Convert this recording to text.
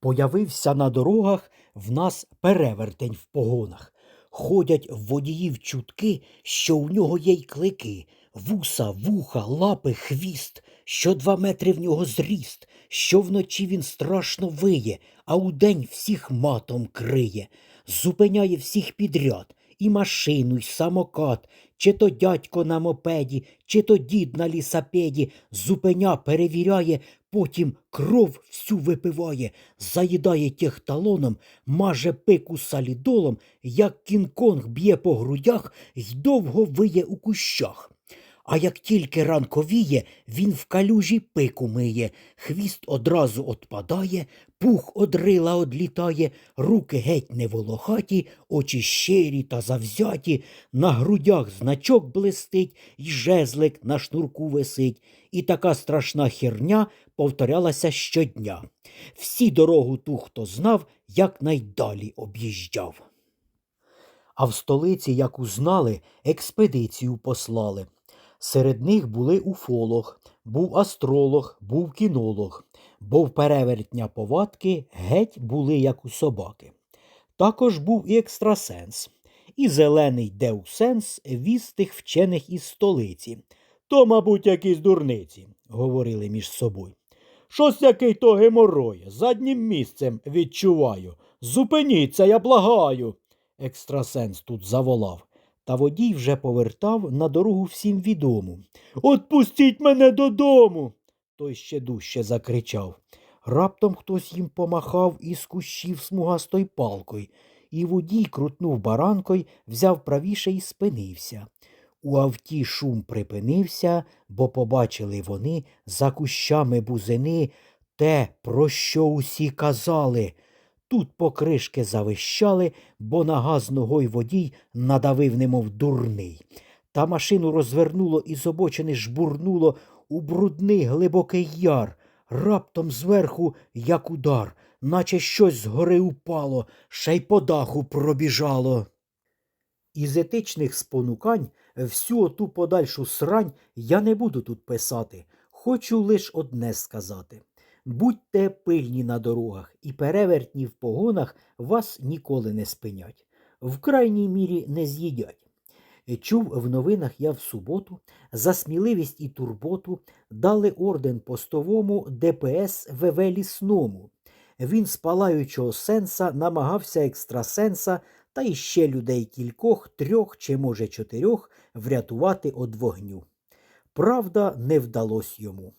Появився на дорогах в нас перевертень в погонах. Ходять в водіїв чутки, що у нього є й клики, вуса, вуха, лапи, хвіст, що два метри в нього зріст, що вночі він страшно виє, а удень всіх матом криє, зупиняє всіх підряд, і машину, й самокат, чи то дядько на мопеді, чи то дід на лісапеді, зупиня, перевіряє, потім кров всю випиває, заїдає техталоном, маже пику салідолом, як кінг-конг б'є по грудях й довго виє у кущах. А як тільки ранковіє, він в калюжі пику миє, хвіст одразу отпадає, пух одрила одлітає, руки геть не волохаті, очі щирі та завзяті, на грудях значок блистить, й жезлик на шнурку висить, і така страшна херня повторялася щодня. Всі дорогу ту, хто знав, як найдалі об'їжджав. А в столиці, як узнали, експедицію послали. Серед них були уфолог, був астролог, був кінолог, бо в перевертня повадки геть були, як у собаки. Також був і екстрасенс, і зелений деусенс віз тих вчених із столиці. То, мабуть, якісь дурниці, говорили між собою. Щось який то геморой, заднім місцем відчуваю. Зупиніться, я благаю. Екстрасенс тут заволав. Та водій вже повертав на дорогу всім відому. Отпустіть мене додому. Той ще дужче закричав. Раптом хтось їм помахав із кущів смугастою палкою, і водій крутнув баранкою, взяв правіше і спинився. У авті шум припинився, бо побачили вони за кущами бузини те, про що усі казали. Тут покришки завищали, бо на газ ногой водій надавив, немов дурний. Та машину розвернуло і з обочини жбурнуло у брудний глибокий яр, раптом зверху, як удар, наче щось згори упало, ще й по даху пробіжало. Із етичних спонукань всю оту подальшу срань я не буду тут писати, хочу лиш одне сказати. Будьте пильні на дорогах, і перевертні в погонах вас ніколи не спинять, в крайній мірі не з'їдять. Чув в новинах я в суботу, за сміливість і турботу дали орден постовому ДПС ВВ Лісному. Він з палаючого сенса намагався екстрасенса та іще людей кількох, трьох чи, може, чотирьох врятувати од вогню. Правда, не вдалось йому.